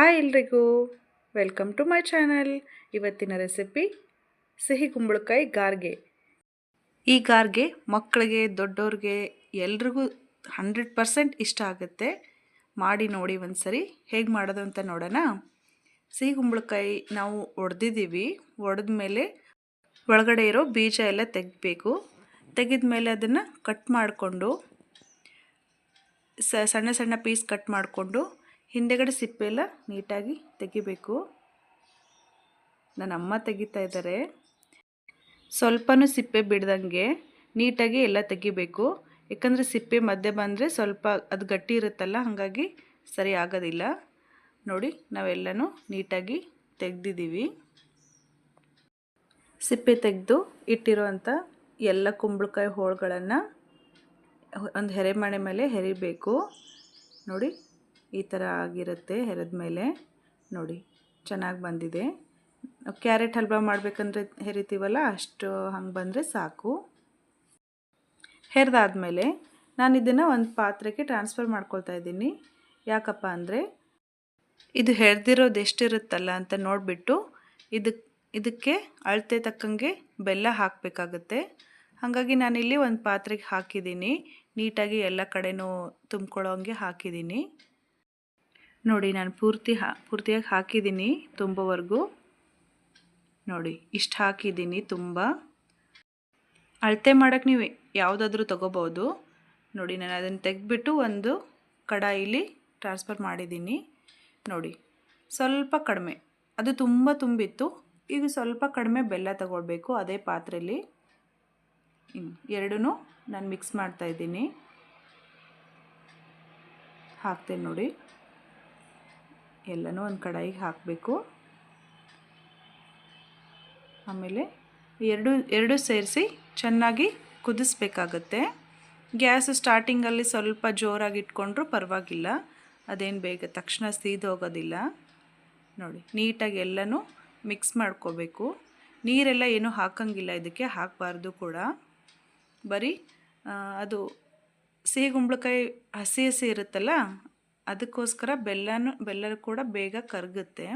Hi ಎಲ್ರಿಗೂ. Welcome to my channel. ಇವತ್ತಿನ recipe ಸಿಹಿ ಕುಂಬಳಕಾಯಿ ಗಾರ್ಗೆ. ಈ ಗಾರ್ಗೆ ಮಕ್ಕಳಿಗೆ, ದೊಡ್ಡವ್ರಿಗೆ ಎಲ್ರಿಗೂ ಹಂಡ್ರೆಡ್ ಪರ್ಸೆಂಟ್ ಇಷ್ಟ ಆಗುತ್ತೆ. ಮಾಡಿ ನೋಡಿ ಒಂದು ಸರಿ ಹೇಗೆ ಮಾಡೋದು ಅಂತ ನೋಡೋಣ. ಸಿಹಿ ಕುಂಬಳಕಾಯಿ ನಾವು ಒಡೆದಿದ್ದೀವಿ. ಒಡೆದ ಮೇಲೆ ಒಳಗಡೆ ಇರೋ ಬೀಜ ಎಲ್ಲ ತೆಗಿಬೇಕು. ತೆಗೆದ ಮೇಲೆ ಅದನ್ನು ಕಟ್ ಮಾಡಿಕೊಂಡು ಸಣ್ಣ ಸಣ್ಣ ಪೀಸ್ ಕಟ್ ಮಾಡಿಕೊಂಡು ಹಿಂದೆಗಡೆ ಸಿಪ್ಪೆ ಎಲ್ಲ ನೀಟಾಗಿ ತೆಗಿಬೇಕು. ನನ್ನ ಅಮ್ಮ ತೆಗಿತಾ ಇದ್ದಾರೆ. ಸ್ವಲ್ಪನೂ ಸಿಪ್ಪೆ ಬಿಡ್ದಂಗೆ ನೀಟಾಗಿ ಎಲ್ಲ ತೆಗಿಬೇಕು. ಯಾಕಂದರೆ ಸಿಪ್ಪೆ ಮಧ್ಯೆ ಬಂದರೆ ಸ್ವಲ್ಪ ಅದು ಗಟ್ಟಿ ಇರುತ್ತಲ್ಲ, ಹಾಗಾಗಿ ಸರಿ ಆಗೋದಿಲ್ಲ. ನೋಡಿ, ನಾವೆಲ್ಲನೂ ನೀಟಾಗಿ ತೆಗ್ದಿದ್ದೀವಿ. ಸಿಪ್ಪೆ ತೆಗೆದು ಇಟ್ಟಿರೋವಂಥ ಎಲ್ಲ ಕುಂಬಳಕಾಯಿ ಹೋಳುಗಳನ್ನು ಒಂದು ಹೆರೆಮಣೆ ಮೇಲೆ ಹೆರಿಬೇಕು ನೋಡಿ ಈ ಥರ ಆಗಿರುತ್ತೆ ಹೆರೆದ ಮೇಲೆ. ನೋಡಿ, ಚೆನ್ನಾಗಿ ಬಂದಿದೆ. ಕ್ಯಾರೆಟ್ ಹಲ್ವಾ ಮಾಡಬೇಕಂದ್ರೆ ಹೆರಿತೀವಲ್ಲ, ಅಷ್ಟು ಹಂಗೆ ಬಂದರೆ ಸಾಕು. ಹೆರಿದಾದ್ಮೇಲೆ ನಾನು ಇದನ್ನು ಒಂದು ಪಾತ್ರೆಗೆ ಟ್ರಾನ್ಸ್ಫರ್ ಮಾಡ್ಕೊಳ್ತಾ ಇದ್ದೀನಿ. ಯಾಕಪ್ಪ ಅಂದರೆ, ಇದು ಹೆರ್ದಿರೋದು ಎಷ್ಟಿರುತ್ತಲ್ಲ ಅಂತ ನೋಡಿಬಿಟ್ಟು ಇದಕ್ಕೆ ಇದಕ್ಕೆ ಅಳತೆ ತಕ್ಕಂಗೆ ಬೆಲ್ಲ ಹಾಕಬೇಕಾಗತ್ತೆ. ಹಾಗಾಗಿ ನಾನಿಲ್ಲಿ ಒಂದು ಪಾತ್ರೆಗೆ ಹಾಕಿದ್ದೀನಿ. ನೀಟಾಗಿ ಎಲ್ಲ ಕಡೆಯೂ ತುಂಬ್ಕೊಳ್ಳೋ ಹಂಗೆ ಹಾಕಿದ್ದೀನಿ. ನೋಡಿ, ನಾನು ಪೂರ್ತಿ ಹಾ, ಪೂರ್ತಿಯಾಗಿ ಹಾಕಿದ್ದೀನಿ ತುಂಬವರೆಗೂ. ನೋಡಿ, ಇಷ್ಟು ಹಾಕಿದ್ದೀನಿ ತುಂಬ. ಅಳತೆ ಮಾಡೋಕ್ಕೆ ನೀವು ಯಾವುದಾದ್ರೂ ತೊಗೋಬೋದು. ನೋಡಿ, ನಾನು ಅದನ್ನು ತೆಗೆದ್ಬಿಟ್ಟು ಒಂದು ಕಡಾಯಿಲಿ ಟ್ರಾನ್ಸ್ಫರ್ ಮಾಡಿದ್ದೀನಿ ನೋಡಿ, ಸ್ವಲ್ಪ ಕಡಿಮೆ. ಅದು ತುಂಬ ತುಂಬಿತ್ತು. ಈಗ ಸ್ವಲ್ಪ ಕಡಿಮೆ ಬೆಲ್ಲ ತಗೊಳ್ಬೇಕು ಅದೇ ಪಾತ್ರೆಯಲ್ಲಿ ಎರಡೂ ನಾನು ಮಿಕ್ಸ್ ಮಾಡ್ತಾಯಿದ್ದೀನಿ ಹಾಕ್ತೇನೆ ನೋಡಿ. ಎಲ್ಲನೂ ಒಂದು ಕಡಾಯಿಗೆ ಹಾಕಬೇಕು. ಆಮೇಲೆ ಎರಡು ಎರಡು ಸೇರಿಸಿ ಚೆನ್ನಾಗಿ ಕುದಿಸ್ಬೇಕಾಗತ್ತೆ. ಗ್ಯಾಸ್ ಸ್ಟಾರ್ಟಿಂಗಲ್ಲಿ ಸ್ವಲ್ಪ ಜೋರಾಗಿ ಇಟ್ಕೊಂಡ್ರೂ ಪರವಾಗಿಲ್ಲ. ಅದೇನು ಬೇಗ ತಕ್ಷಣ ಸೀದೋಗೋದಿಲ್ಲ ನೋಡಿ, ನೀಟಾಗಿ ಎಲ್ಲನೂ ಮಿಕ್ಸ್ ಮಾಡ್ಕೋಬೇಕು. ನೀರೆಲ್ಲ ಏನೂ ಹಾಕಂಗಿಲ್ಲ ಇದಕ್ಕೆ, ಹಾಕಬಾರ್ದು ಕೂಡ. ಬರೀ ಅದು ಸಿಹಿ ಕುಂಬಳಕಾಯಿ ಹಸಿ ಹಸಿ ಇರುತ್ತಲ್ಲ ಅದಕ್ಕೋಸ್ಕರ ಬೆಲ್ಲನೂ ಬೆಲ್ಲ ಕೂಡ ಬೇಗ ಕರಗುತ್ತೆ.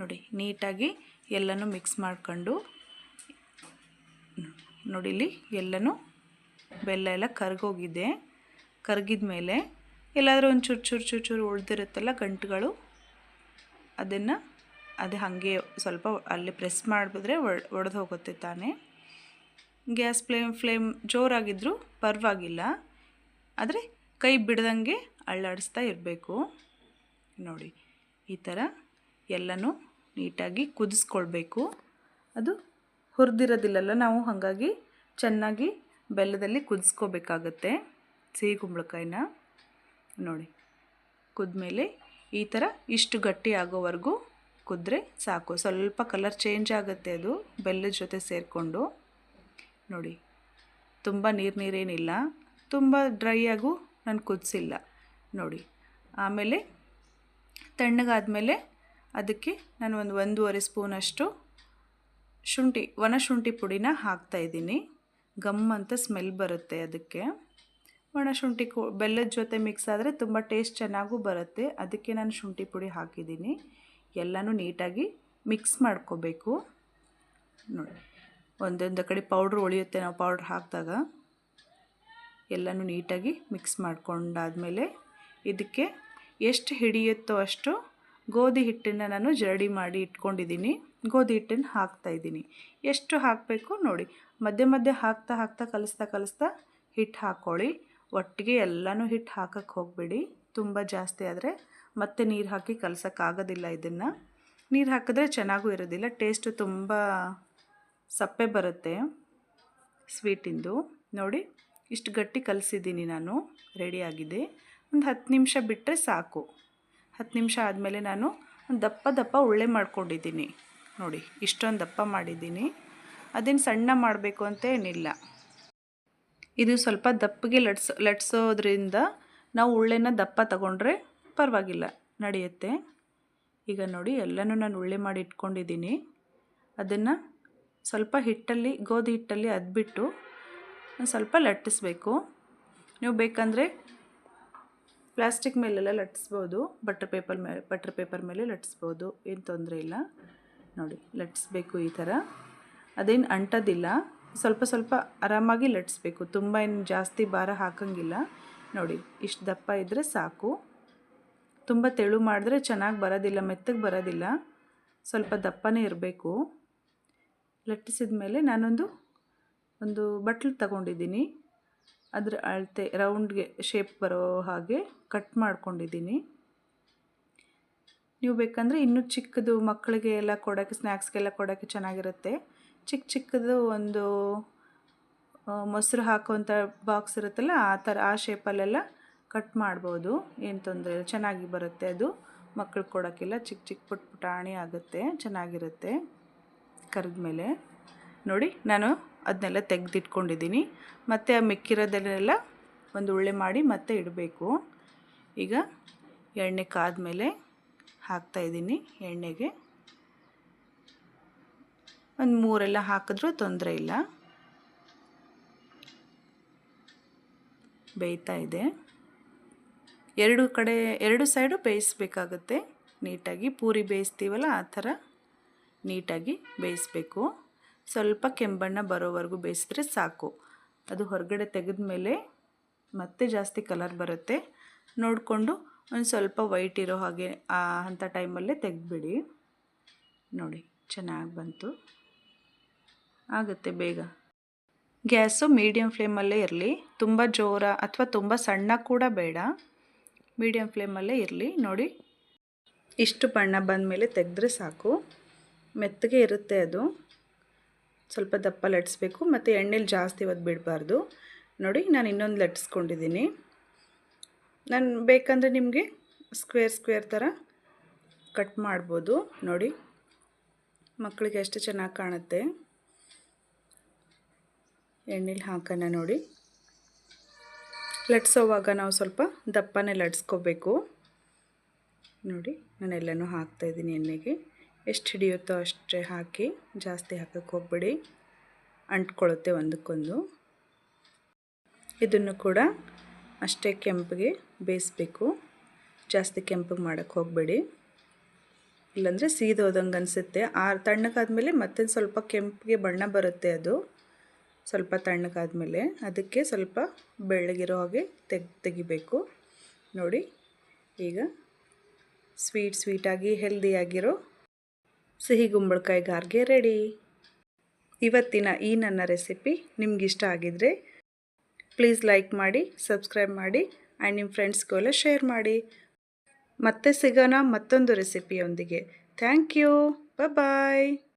ನೋಡಿ, ನೀಟಾಗಿ ಎಲ್ಲನೂ ಮಿಕ್ಸ್ ಮಾಡ್ಕೊಂಡು ಇಲ್ಲಿ ಎಲ್ಲನೂ ಬೆಲ್ಲ ಎಲ್ಲ ಕರಗೋಗಿದೆ. ಕರಗಿದ ಮೇಲೆ ಎಲ್ಲಾದರೂ ಒಂದು ಚೂರು ಚೂರು ಚೂರು ಚೂರು ಉಳ್ದಿರುತ್ತಲ್ಲ ಗಂಟುಗಳು, ಅದನ್ನು ಅದು ಹಾಗೆ ಸ್ವಲ್ಪ ಅಲ್ಲಿ ಪ್ರೆಸ್ ಮಾಡಿದ್ರೆ ಒಡೆದು ಹೋಗುತ್ತೆ ತಾನೇ. ಗ್ಯಾಸ್ ಫ್ಲೇಮ್ ಫ್ಲೇಮ್ ಜೋರಾಗಿದ್ದರೂ ಪರವಾಗಿಲ್ಲ. ಆದರೆ ಕೈ ಬಿಡ್ದಂಗೆ ಅಳ್ಳಾಡಿಸ್ತಾ ಇರಬೇಕು. ನೋಡಿ, ಈ ಥರ ಎಲ್ಲನೂ ನೀಟಾಗಿ ಕುದಿಸ್ಕೊಳ್ಬೇಕು. ಅದು ಹುರಿದಿರೋದಿಲ್ಲಲ್ಲ, ನಾವು ಹಾಗಾಗಿ ಚೆನ್ನಾಗಿ ಬೆಲ್ಲದಲ್ಲಿ ಕುದಿಸ್ಕೋಬೇಕಾಗತ್ತೆ ಸಿಹಿ ಕುಂಬಳಕಾಯಿನ ನೋಡಿ, ಕುದ್ಮೇಲೆ ಈ ಥರ ಇಷ್ಟು ಗಟ್ಟಿ ಆಗೋವರೆಗೂ ಕುದ್ರೆ ಸಾಕು. ಸ್ವಲ್ಪ ಕಲರ್ ಚೇಂಜ್ ಆಗುತ್ತೆ ಅದು ಬೆಲ್ಲದ ಜೊತೆ ಸೇರಿಕೊಂಡು. ನೋಡಿ, ತುಂಬ ನೀರು ನೀರೇನಿಲ್ಲ ತುಂಬ ಡ್ರೈ ಆಗು, ನಾನು ಕುದಿಸಿಲ್ಲ. ನೋಡಿ. ಆಮೇಲೆ ತಣ್ಣಗಾದಮೇಲೆ ಅದಕ್ಕೆ ನಾನು ಒಂದು ಒಂದೂವರೆ ಸ್ಪೂನಷ್ಟು ಶುಂಠಿ, ಒಣ ಶುಂಠಿ ಪುಡಿನ ಹಾಕ್ತಾಯಿದ್ದೀನಿ ಗಮ್ ಅಂತ ಸ್ಮೆಲ್ ಬರುತ್ತೆ ಅದಕ್ಕೆ. ಒಣ ಶುಂಠಿ ಕೊ, ಬೆಲ್ಲದ ಜೊತೆ ಮಿಕ್ಸ್ ಆದರೆ ತುಂಬ ಟೇಸ್ಟ್ ಚೆನ್ನಾಗೂ ಬರುತ್ತೆ. ಅದಕ್ಕೆ ನಾನು ಶುಂಠಿ ಪುಡಿ ಹಾಕಿದ್ದೀನಿ. ಎಲ್ಲನೂ ನೀಟಾಗಿ ಮಿಕ್ಸ್ ಮಾಡ್ಕೋಬೇಕು. ನೋಡಿ. ಒಂದೊಂದು ಕಡೆ ಪೌಡ್ರ್ ಉಳಿಯುತ್ತೆ ನಾವು ಪೌಡ್ರ್ ಹಾಕಿದಾಗ. ಎಲ್ಲನೂ ನೀಟಾಗಿ ಮಿಕ್ಸ್ ಮಾಡ್ಕೊಂಡಾದಮೇಲೆ ಇದಕ್ಕೆ ಎಷ್ಟು ಹಿಡಿಯುತ್ತೋ ಅಷ್ಟು ಗೋಧಿ ಹಿಟ್ಟನ್ನು ನಾನು ಜರಡಿ ಮಾಡಿ ಇಟ್ಕೊಂಡಿದ್ದೀನಿ. ಗೋಧಿ ಹಿಟ್ಟನ್ನು ಹಾಕ್ತಾಯಿದ್ದೀನಿ ಎಷ್ಟು ಹಾಕಬೇಕು ನೋಡಿ. ಮಧ್ಯೆ ಮಧ್ಯೆ ಹಾಕ್ತಾ ಹಾಕ್ತಾ ಕಲಿಸ್ತಾ ಕಲಿಸ್ತಾ ಹಿಟ್ಟು ಹಾಕ್ಕೊಳ್ಳಿ ಒಟ್ಟಿಗೆ ಎಲ್ಲನೂ ಹಿಟ್ಟು ಹಾಕಕ್ಕೆ ಹೋಗಬೇಡಿ. ತುಂಬ ಜಾಸ್ತಿ ಆದರೆ ಮತ್ತೆ ನೀರು ಹಾಕಿ ಕಲಸೋಕ್ಕಾಗೋದಿಲ್ಲ ಇದನ್ನು. ನೀರು ಹಾಕಿದ್ರೆ ಚೆನ್ನಾಗೂ ಇರೋದಿಲ್ಲ. ಟೇಸ್ಟು ತುಂಬ ಸಪ್ಪೆ ಬರುತ್ತೆ ಸ್ವೀಟಿಂದು. ನೋಡಿ, ಇಷ್ಟು ಗಟ್ಟಿ ಕಲಸಿದ್ದೀನಿ ನಾನು. ರೆಡಿಯಾಗಿದೆ ಒಂದು ಹತ್ತು ನಿಮಿಷ ಬಿಟ್ಟರೆ ಸಾಕು. ಹತ್ತು ನಿಮಿಷ ಆದಮೇಲೆ ನಾನು ದಪ್ಪ ದಪ್ಪ ಉಳ್ಳೆ ಮಾಡ್ಕೊಂಡಿದ್ದೀನಿ. ನೋಡಿ, ಇಷ್ಟೊಂದು ದಪ್ಪ ಮಾಡಿದ್ದೀನಿ. ಅದೇನು ಸಣ್ಣ ಮಾಡಬೇಕು ಅಂತ ಏನಿಲ್ಲ. ಇದು ಸ್ವಲ್ಪ ದಪ್ಪಗೆ ಲಟ್ಸ್, ಲಟ್ಸೋದ್ರಿಂದ ನಾವು ಉಳ್ಳೆನ ದಪ್ಪ ತಗೊಂಡ್ರೆ ಪರವಾಗಿಲ್ಲ, ನಡೆಯುತ್ತೆ. ಈಗ ನೋಡಿ, ಎಲ್ಲನೂ ನಾನು ಉಳ್ಳೆ ಮಾಡಿ ಇಟ್ಕೊಂಡಿದ್ದೀನಿ. ಅದನ್ನು ಸ್ವಲ್ಪ ಹಿಟ್ಟಲ್ಲಿ, ಗೋಧಿ ಹಿಟ್ಟಲ್ಲಿ ಅದ್ಬಿಟ್ಟು ಸ್ವಲ್ಪ ಲಟ್ಟಿಸ್ಬೇಕು. ನೀವು ಬೇಕಂದರೆ ಪ್ಲಾಸ್ಟಿಕ್ ಮೇಲೆಲ್ಲ ಲಟ್ಟಿಸ್ಬೋದು, ಬಟರ್ ಪೇಪರ್ ಮೇಲೆ ಬಟರ್ ಪೇಪರ್ ಮೇಲೆ ಲಟ್ಟಿಸ್ಬೋದು, ಏನು ತೊಂದರೆ ಇಲ್ಲ. ನೋಡಿ, ಲಟ್ಟಿಸ್ಬೇಕು ಈ ಥರ. ಅದೇನು ಅಂಟೋದಿಲ್ಲ. ಸ್ವಲ್ಪ ಸ್ವಲ್ಪ ಆರಾಮಾಗಿ ಲಟ್ಟಿಸ್ಬೇಕು. ತುಂಬ ಏನು ಜಾಸ್ತಿ ಭಾರ ಹಾಕಂಗಿಲ್ಲ. ನೋಡಿ, ಇಷ್ಟು ದಪ್ಪ ಇದ್ದರೆ ಸಾಕು. ತುಂಬ ತೆಳು ಮಾಡಿದ್ರೆ ಚೆನ್ನಾಗಿ ಬರೋದಿಲ್ಲ, ಮೆತ್ತಗೆ ಬರೋದಿಲ್ಲ. ಸ್ವಲ್ಪ ದಪ್ಪನೇ ಇರಬೇಕು. ಲಟ್ಟಿಸಿದ ಮೇಲೆ ನಾನೊಂದು, ಒಂದು ಬಟ್ಲು ತಗೊಂಡಿದ್ದೀನಿ. ಅದರ ಅಳತೆ ರೌಂಡ್ಗೆ ಶೇಪ್ ಬರೋ ಹಾಗೆ ಕಟ್ ಮಾಡ್ಕೊಂಡಿದ್ದೀನಿ. ನೀವು ಬೇಕಂದರೆ ಇನ್ನೂ ಚಿಕ್ಕದು ಮಕ್ಕಳಿಗೆ ಎಲ್ಲ ಕೊಡೋಕ್ಕೆ ಸ್ನ್ಯಾಕ್ಸ್ಗೆಲ್ಲ ಕೊಡೋಕ್ಕೆ ಚೆನ್ನಾಗಿರುತ್ತೆ. ಚಿಕ್ಕ ಚಿಕ್ಕದು ಒಂದು ಮೊಸರು ಹಾಕುವಂಥ ಬಾಕ್ಸ್ ಇರುತ್ತಲ್ಲ, ಆ ಥರ, ಆ ಶೇಪಲ್ಲೆಲ್ಲ ಕಟ್ ಮಾಡ್ಬೋದು. ಏನು ತೊಂದರೆ ಇಲ್ಲ, ಚೆನ್ನಾಗಿ ಬರುತ್ತೆ ಅದು. ಮಕ್ಕಳು ಕೊಡೋಕ್ಕೆಲ್ಲ ಚಿಕ್ಕ ಚಿಕ್ಕ ಪುಟ್ ಪುಟಾಣಿ ಆಗುತ್ತೆ, ಚೆನ್ನಾಗಿರುತ್ತೆ. ಕರೆದ್ಮೇಲೆ ನೋಡಿ, ನಾನು ಅದನ್ನೆಲ್ಲ ತೆಗೆದಿಟ್ಕೊಂಡಿದ್ದೀನಿ. ಮತ್ತು ಆ ಮಿಕ್ಕಿರೋದನ್ನೆಲ್ಲ ಒಂದು ಉಳ್ಳೆ ಮಾಡಿ ಮತ್ತೆ ಇಡಬೇಕು. ಈಗ ಎಣ್ಣೆ ಕಾದ್ಮೇಲೆ ಹಾಕ್ತಾಯಿದ್ದೀನಿ ಎಣ್ಣೆಗೆ. ಒಂದು ಮೂರೆಲ್ಲ ಹಾಕಿದ್ರೂ ತೊಂದರೆ ಇಲ್ಲ. ಬೇಯ್ತಾ ಇದೆ. ಎರಡು ಕಡೆ, ಎರಡು ಸೈಡು ಬೇಯಿಸ್ಬೇಕಾಗುತ್ತೆ. ನೀಟಾಗಿ. ಪೂರಿ ಬೇಯಿಸ್ತೀವಲ್ಲ, ಆ ಥರ ನೀಟಾಗಿ ಬೇಯಿಸ್ಬೇಕು. ಸ್ವಲ್ಪ ಕೆಂಬಣ್ಣ ಬರೋವರೆಗೂ ಬೇಯಿಸಿದ್ರೆ ಸಾಕು. ಅದು ಹೊರಗಡೆ ತೆಗೆದ ಮೇಲೆ ಮತ್ತೆ ಜಾಸ್ತಿ ಕಲರ್ ಬರುತ್ತೆ. ನೋಡಿಕೊಂಡು ಒಂದು ಸ್ವಲ್ಪ ವೈಟ್ ಇರೋ ಹಾಗೆ ಅಂಥ ಟೈಮಲ್ಲೇ ತೆಗೆದ್ಬಿಡಿ. ನೋಡಿ, ಚೆನ್ನಾಗಿ ಬಂತು. ಆಗುತ್ತೆ ಬೇಗ. ಗ್ಯಾಸು ಮೀಡಿಯಮ್ ಫ್ಲೇಮಲ್ಲೇ ಇರಲಿ. ತುಂಬ ಜೋರ ಅಥವಾ ತುಂಬ ಸಣ್ಣ ಕೂಡ ಬೇಡ. ಮೀಡಿಯಮ್ ಫ್ಲೇಮಲ್ಲೇ ಇರಲಿ. ನೋಡಿ, ಇಷ್ಟು ಬಣ್ಣ ಬಂದ ಮೇಲೆ ತೆಗೆದ್ರೆ ಸಾಕು. ಮೆತ್ತಗೆ ಇರುತ್ತೆ ಅದು. ಸ್ವಲ್ಪ ದಪ್ಪ ಲಟ್ಸ್ಬೇಕು ಮತ್ತು ಎಣ್ಣೆಲಿ ಜಾಸ್ತಿ ಹೊತ್ತು ಬಿಡಬಾರ್ದು. ನೋಡಿ, ನಾನು ಇನ್ನೊಂದು ಲಟ್ಸ್ಕೊಂಡಿದ್ದೀನಿ ನಾನು ಬೇಕಂದರೆ ನಿಮಗೆ ಸ್ಕ್ವೇರ್ ಸ್ಕ್ವೇರ್ ಥರ ಕಟ್ ಮಾಡ್ಬೋದು. ನೋಡಿ, ಮಕ್ಕಳಿಗೆ ಎಷ್ಟು ಚೆನ್ನಾಗಿ ಕಾಣುತ್ತೆ. ಎಣ್ಣೆಲಿ ಹಾಕೋಣ ನೋಡಿ. ಲಟ್ಸೋವಾಗ ನಾವು ಸ್ವಲ್ಪ ದಪ್ಪನೇ ಲಟ್ಸ್ಕೋಬೇಕು ನೋಡಿ ನಾನು ನಾನೆಲ್ಲನೂ ಹಾಕ್ತಾಯಿದ್ದೀನಿ ಎಣ್ಣೆಗೆ. ಎಷ್ಟು ಹಿಡಿಯುತ್ತೋ ಅಷ್ಟೇ ಹಾಕಿ ಜಾಸ್ತಿ ಹಾಕಕ್ಕೆ ಹೋಗ್ಬೇಡಿ. ಅಂಟ್ಕೊಳ್ಳುತ್ತೆ ಒಂದಕ್ಕೊಂದು. ಇದನ್ನು ಕೂಡ ಅಷ್ಟೇ ಕೆಂಪಿಗೆ ಬೇಯಿಸ್ಬೇಕು. ಜಾಸ್ತಿ ಕೆಂಪಿಗೆ ಮಾಡೋಕ್ಕೆ ಹೋಗಬೇಡಿ. ಇಲ್ಲಾಂದರೆ ಸೀದೋದಂಗೆ ಅನಿಸುತ್ತೆ. ಆ ತಣ್ಣಗಾದ್ಮೇಲೆ ಮತ್ತೆ ಸ್ವಲ್ಪ ಕೆಂಪಿಗೆ ಬಣ್ಣ ಬರುತ್ತೆ ಅದು. ಸ್ವಲ್ಪ ತಣ್ಣಗಾದ್ಮೇಲೆ ಅದಕ್ಕೆ ಸ್ವಲ್ಪ ಬೆಳ್ಳಗಿರೋ ಹಾಗೆ ತೆಗ್ ತೆಗಿಬೇಕು. ನೋಡಿ, ಈಗ ಸ್ವೀಟ್ ಸ್ವೀಟಾಗಿ ಹೆಲ್ದಿಯಾಗಿರೋ ಸಿಹಿ ಗುಂಬಳಕಾಯಿ ಗಾರ್ಗೆ ರೆಡಿ. ಇವತ್ತಿನ ಈ ನನ್ನ ರೆಸಿಪಿ ನಿಮ್ಗಿಷ್ಟ ಆಗಿದರೆ ಪ್ಲೀಸ್ ಲೈಕ್ ಮಾಡಿ, ಸಬ್ಸ್ಕ್ರೈಬ್ ಮಾಡಿ, ಆ್ಯಂಡ್ ನಿಮ್ಮ ಫ್ರೆಂಡ್ಸ್ಗೆಲ್ಲ ಶೇರ್ ಮಾಡಿ. ಮತ್ತೆ ಸಿಗೋಣ ಮತ್ತೊಂದು ರೆಸಿಪಿಯೊಂದಿಗೆ. Thank you. ಬಾಯ್